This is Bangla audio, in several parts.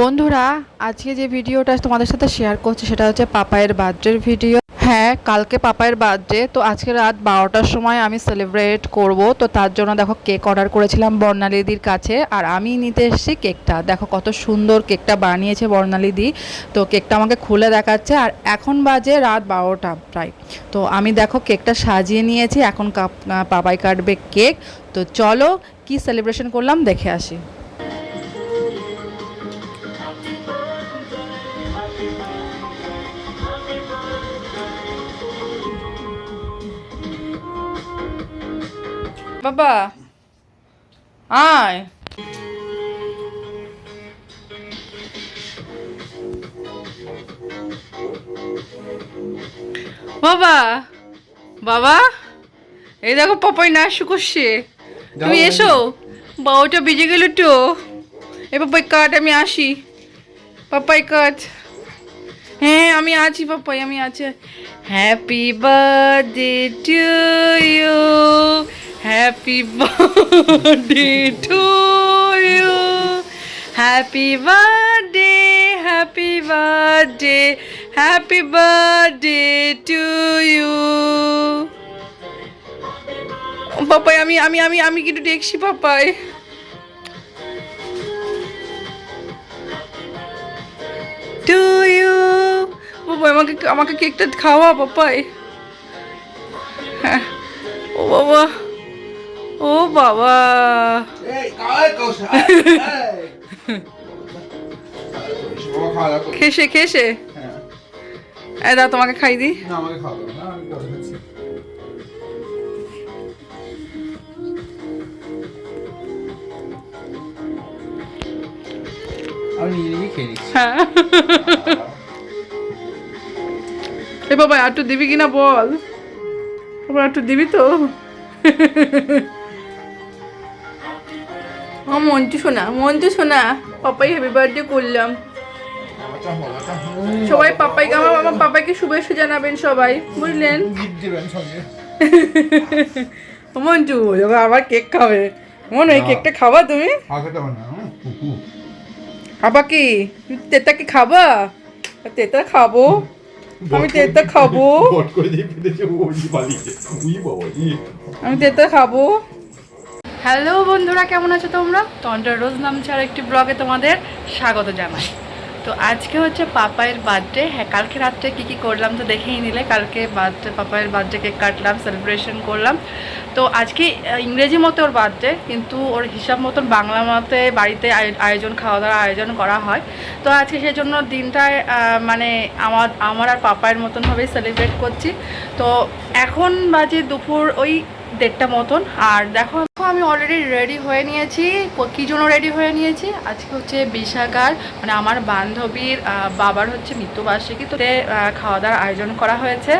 বন্ধুরা, আজকে যে ভিডিওটা তোমাদের সাথে শেয়ার করছি সেটা হচ্ছে পাপায়ের বার্থডের ভিডিও হ্যাঁ কালকে পাপায়ের বার্থডে তো আজকে রাত বারোটার সময় আমি সেলিব্রেট করব। তো তার জন্য দেখো কেক অর্ডার করেছিলাম বর্ণালীদির কাছে, আর আমি নিতে এসেছি কেকটা দেখো কত সুন্দর কেকটা বানিয়েছে বর্ণালীদি। তো কেকটা আমাকে খুলে দেখাচ্ছে, আর এখন বাজে রাত বারোটা প্রায়। তো আমি দেখো কেকটা সাজিয়ে নিয়েছি, এখন পাপাই কাটবে কেক তো চলো কি সেলিব্রেশন করলাম দেখে আসি। বাবা। আয়। বাবা। বাবা। এই দেখো পাপাই না আসু করছে। তুমি এসো। বারোটা বেজে গেল তো। এ পাপাই কাট আমি আসি। পাপাই কাট। হ্যাঁ আমি আছি পাপাই আমি আছি। Happy birthday to you happy birthday to you happy birthday happy birthday happy birthday to you Papai, আমি আমি আমি আমি কিন্তু দেখছি পাপাই। টু ইউ বাবা আমাকে আমাকে কেকটা খাওয়া পাপাই। হ্যাঁ ও বাবা। ও বাবা। খেসে খেসে? হ্যাঁ। এই দাও তোমাকে খাই দি। হ্যাঁ। এ বাবা আর একটু দিবি কিনা বল? বাবা আর একটু দিবি তো? ও মন্টু শোনা মন্টু শোনা পাপাই হ্যাপি বার্থডে করলাম। সবাই পাপাইকে আমার আমার পাপাইকে শুভেচ্ছা জানাবেন সবাই বুঝলেন? মন্টু এবার আবার কেক খাবে। মন ওই কেকটা খাবা তুমি? আবার কি? তেতা কি খাবা? তেতা খাব। আমি তেতা খাব। আমি তেতা খাব। হ্যালো বন্ধুরা, কেমন আছো তোমরা? তন্ডার রোজ নাম ছাড়া একটি ব্লগে তোমাদের স্বাগত জানাই। তো আজকে হচ্ছে পাপায়ের বার্থডে হ্যাঁ কালকে রাত্রে কী কী করলাম তো দেখেই নিলে। কালকে বার্থডে পাপায়ের বার্থডে কেক কাটলাম সেলিব্রেশন করলাম। তো আজকে ইংরেজি মতো ওর বার্থডে কিন্তু ওর হিসাব মতন বাংলা মতে বাড়িতে আয়- আয়োজন খাওয়া দাওয়ার আয়োজন করা হয়। তো আজকে সেই জন্য দিনটায় মানে আমার আমার আর পাপায়ের মতনভাবেই সেলিব্রেট করছি। তো এখন বাজে দুপুর ওই দেড়টা মতন। আর দেখো আমি অলরেডি রেডি হয়ে নিয়েছি। কী জন্য রেডি হয়ে নিয়েছি? আজকে হচ্ছে বিশাখার মানে আমার বান্ধবীর বাবার হচ্ছে মৃত্যুবার্ষিকী, তো খাওয়া দাওয়ার আয়োজন করা হয়েছে।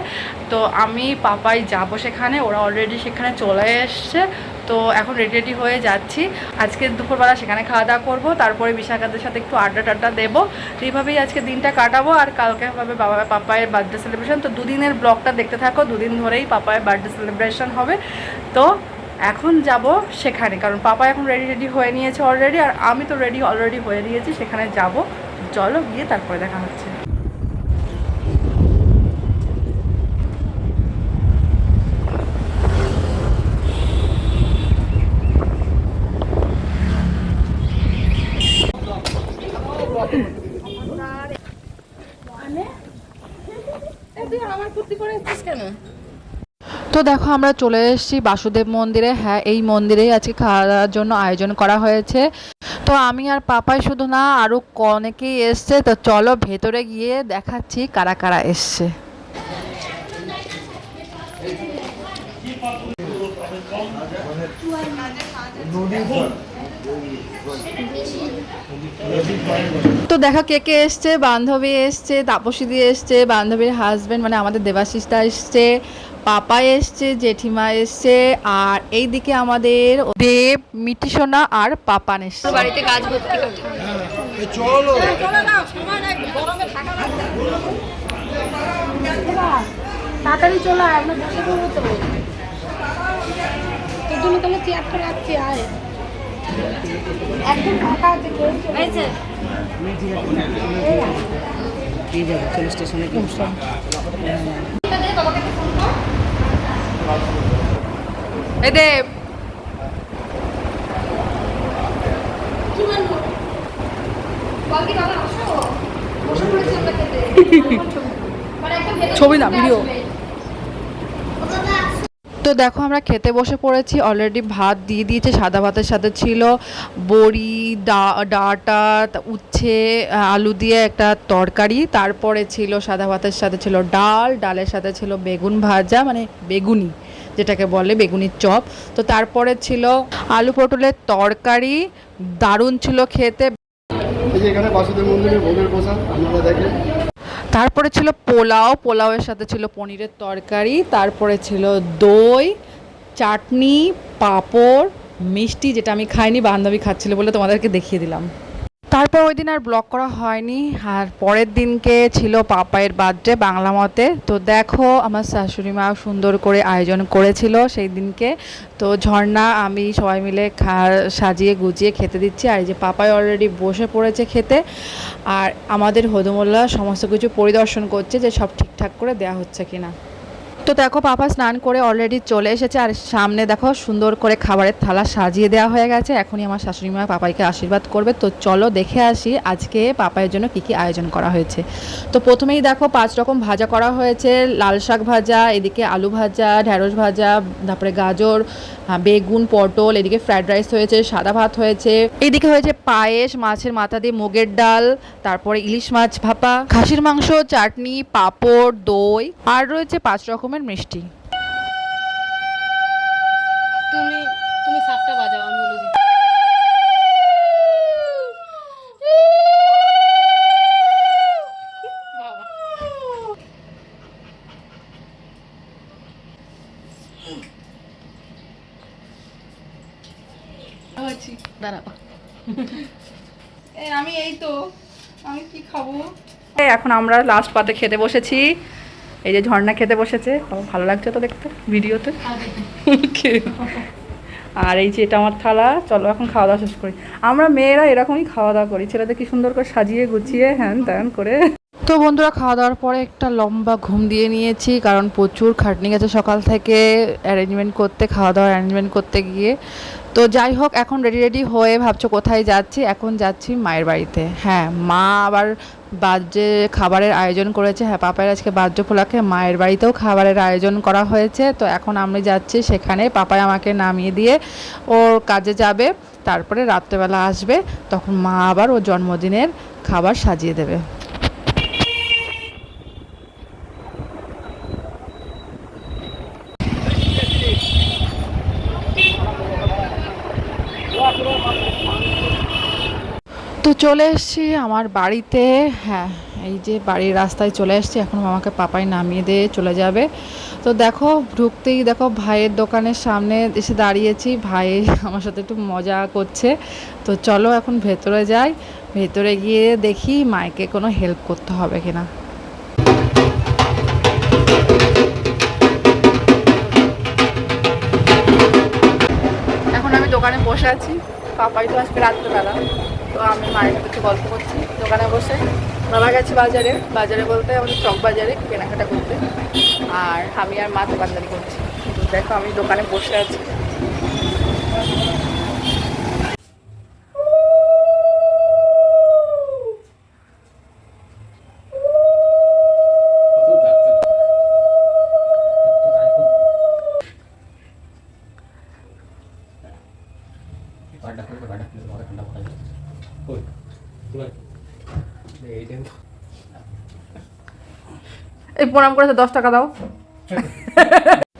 তো আমি পাপাই যাব সেখানে, ওরা অলরেডি সেখানে চলে এসছে। তো এখন রেডি রেডি হয়ে যাচ্ছি। আজকে দুপুরবেলা সেখানে খাওয়া দাওয়া করব, তারপরে বিশাখাদের সাথে একটু আড্ডা টাড্ডা দেবো। তো এইভাবেই আজকে দিনটা কাটাবো, আর কালকে হবে বাবা, পাপায়ের বার্থডে সেলিব্রেশন তো দুদিনের ব্লগটা দেখতে থাকো, দুদিন ধরেই পাপায়ের বার্থডে সেলিব্রেশন হবে। তো এখন যাব সেখানে, কারণ পাপা এখন রেডি রেডি হয়ে নিয়েছে অলরেডি আর আমি তো রেডি অলরেডি হয়ে নিয়েছি, সেখানে যাব। চলো গিয়ে তারপরে দেখা হচ্ছে। তো দেখো, আমরা চলে এসেছি বাসুদেব মন্দিরে। হ্যাঁ এই মন্দিরেই আজকে খাওয়া দাওয়ার জন্য আয়োজন করা হয়েছে। তো আমি আর পাপাই শুধু না আরও অনেকেই এসছে। তো চলো, ভেতরে গিয়ে দেখাচ্ছি কারা কারা এসছে। তো দেখা, কে কে এসছে? বান্ধবী এসছে, তাপসী এসছে, বান্ধবীর হাজবেন্ড মানে আমাদের দেবাশিসদা এসছে। পাপা এসছে জেঠিমা এসছে আর এইদিকে আমাদের দেব মিটিসোনা আর পাপান এসছে। বাড়িতে গাছ ভর্তি চলো। তাড়াতাড়ি চলে আমরা বসে পড়ব তো। তোর জন্য তাহলে চেয়ারটা রাখছি আয়। একদম ফাঁকা আছে কেউ চলে- যাব চলো স্টেশনে এই দেব ছবি না ভিডিও। তো দেখো আমরা খেতে বসে পড়েছি অলরেডি ভাত দিয়ে দিয়েছে, সাদা ভাতের সাথে ছিল বড়ি, ডা, ডাটা উচ্ছে, আলু দিয়ে একটা তরকারি, তারপরে ছিল সাদা ভাতের সাথে ছিল ডাল, ডালের সাথে ছিল বেগুন ভাজা মানে বেগুনি, যেটাকে বলে বেগুনির চপ, তো তারপরে ছিল আলু পটলের তরকারি, দারুণ ছিল খেতে। এখানে বাসুদেব মন্দিরের ভোগের প্রসাদ, আপনারা দেখেন তারপরে ছিল পোলাও, পোলাওয়ের সাথে ছিল পনিরের তরকারি, তারপরে ছিল দই, চাটনি, পাঁপড়, মিষ্টি, যেটা আমি খাইনি, বান্ধবী খাচ্ছিল বলে তোমাদেরকে দেখিয়ে দিলাম। তারপর ওই দিন আর ব্লগ করা হয়নি। আর পরের দিনকে ছিল পাপায়ের বার্থডে বাংলা মতে। তো দেখো, আমার শাশুড়ি মা সুন্দর করে আয়োজন করেছিল সেই দিনকে। তো ঝর্ণা আমি সবাই মিলে সাজিয়ে গুজিয়ে খেতে দিচ্ছি। আর এই যে পাপাই অলরেডি বসে পড়েছে খেতে। আর আমাদের হদুমোল্লা সমস্ত কিছু পরিদর্শন করছে যে সব ঠিকঠাক করে দেওয়া হচ্ছে কিনা। তো দেখো, পাপা স্নান করে অলরেডি চলে এসেছে। আর সামনে দেখো, সুন্দর করে খাবারের থালা সাজিয়ে দেওয়া হয়ে গেছে। এখনই আমার শাশুড়ি মা পাপাইকে আশীর্বাদ করবে। তো চলো দেখে আসি আজকে পাপাইয়ের জন্য কী কী আয়োজন করা হয়েছে। তো প্রথমেই দেখো, পাঁচ রকম ভাজা করা হয়েছে। লাল শাক ভাজা, এদিকে আলু ভাজা, ঢ্যাঁড়স ভাজা, তারপরে গাজর বেগুন, পটল, এদিকে ফ্রাইড রাইস হয়েছে, সাদা ভাত হয়েছে। এদিকে হয়েছে পায়েস, মাছের মাথা দিয়ে মুগের ডাল, তারপরে ইলিশ মাছ ভাপা, খাসির মাংস, চাটনি, পাঁপড়, দই। আর রয়েছে পাঁচ রকমের মিষ্টি। তুমি তুমি সাতটা বাজাও আমি বলে দিচ্ছি। আমি এই তো। আমি কি খাব? এখন আমরা লাস্ট পাতে খেতে বসেছি। এই যে ঝর্ণা খেতে বসেছে। আমার ভালো লাগছে তো দেখতে ভিডিওতে। আর এই যে এটা আমার থালা, চলো এখন খাওয়া দাওয়া শেষ করি। আমরা মেয়েরা এরকমই খাওয়া দাওয়া করি, ছেলেদের কি সুন্দর করে সাজিয়ে গুছিয়ে হ্যান ত্যান করে। তো বন্ধুরা, খাওয়া দাওয়ার পরে একটা লম্বা ঘুম দিয়ে নিয়েছি, কারণ প্রচুর খাটনি গেছে সকাল থেকে অ্যারেঞ্জমেন্ট করতে, খাওয়া দাওয়ার অ্যারেঞ্জমেন্ট করতে গিয়ে। তো যাই হোক, এখন রেডি রেডি হয়ে ভাবছ কোথায় যাচ্ছি? এখন যাচ্ছি মায়ের বাড়িতে। হ্যাঁ মা আবার বার্থডে খাবারের আয়োজন করেছে। হ্যাঁ পাপায়ের আজকে বার্থডে উপলক্ষে মায়ের বাড়িতেও খাবারের আয়োজন করা হয়েছে। তো এখন আমি যাচ্ছি সেখানে। পাপাই আমাকে নামিয়ে দিয়ে ওর কাজে যাবে। তারপরে রাত্রেবেলা আসবে। তখন মা আবার ও জন্মদিনের খাবার সাজিয়ে দেবে। তো চলে এসেছি আমার বাড়িতে। হ্যাঁ এই যে বাড়ির রাস্তায় চলে এসেছি। এখন আমাকে পাপাই নামিয়ে দিয়ে চলে যাবে। তো দেখো, ঢুকতেই দেখো ভাইয়ের দোকানের সামনে এসে দাঁড়িয়েছি। ভাই আমার সাথে একটু মজা করছে। তো চলো এখন ভেতরে যাই। ভেতরে গিয়ে দেখি মাইকে কোনো হেল্প করতে হবে কিনা। এখন আমি দোকানে বসে আছি। পাপাই তো আজকে রাত্রেবেলা। তো আমি মায়ের সাথে গল্প করছি। দোকানে বসে বাবা গেছে বাজারে। বাজারে বলতে আমাদের চক বাজারে, কেনাকাটা করতে। আর আমি আর মা দোকানদারি করছি। দেখো আমি দোকানে বসে আছি। প্রণাম করেছে দশ টাকা দাও।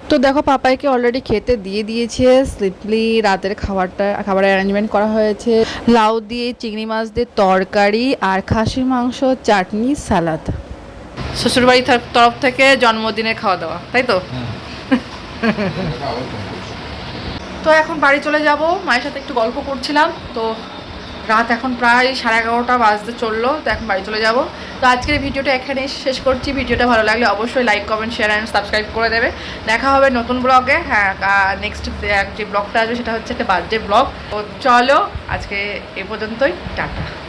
তো দেখো পাপাইকে অলরেডি খেতে দিয়ে দিয়েছে স্লিপলি রাতের খাবারটা খাবারের অ্যারেঞ্জমেন্ট করা হয়েছে। লাউ দিয়ে চিংড়ি মাছ দিয়ে তরকারি আর খাসির মাংস চাটনি সালাদ। শ্বশুরবাড়ির তরফ- তরফ থেকে জন্মদিনের খাওয়া দাওয়া তাই তো? তো এখন বাড়ি চলে যাব। মায়ের সাথে একটু গল্প করছিলাম তো রাত এখন প্রায় সাড়ে এগারোটা বাজতে চলল, তো এখন বাড়ি চলে যাব। তো আজকের ভিডিওটা এখানেই শেষ করছি। ভিডিওটা ভালো লাগলে অবশ্যই like comment share and subscribe করে দেবে। দেখা হবে নতুন ব্লগে হ্যাঁ নেক্সট যে ব্লগটা আসবে সেটা হচ্ছে একটা বার্থডে ব্লগ তো চলো, আজকে এ পর্যন্তই। টাটা।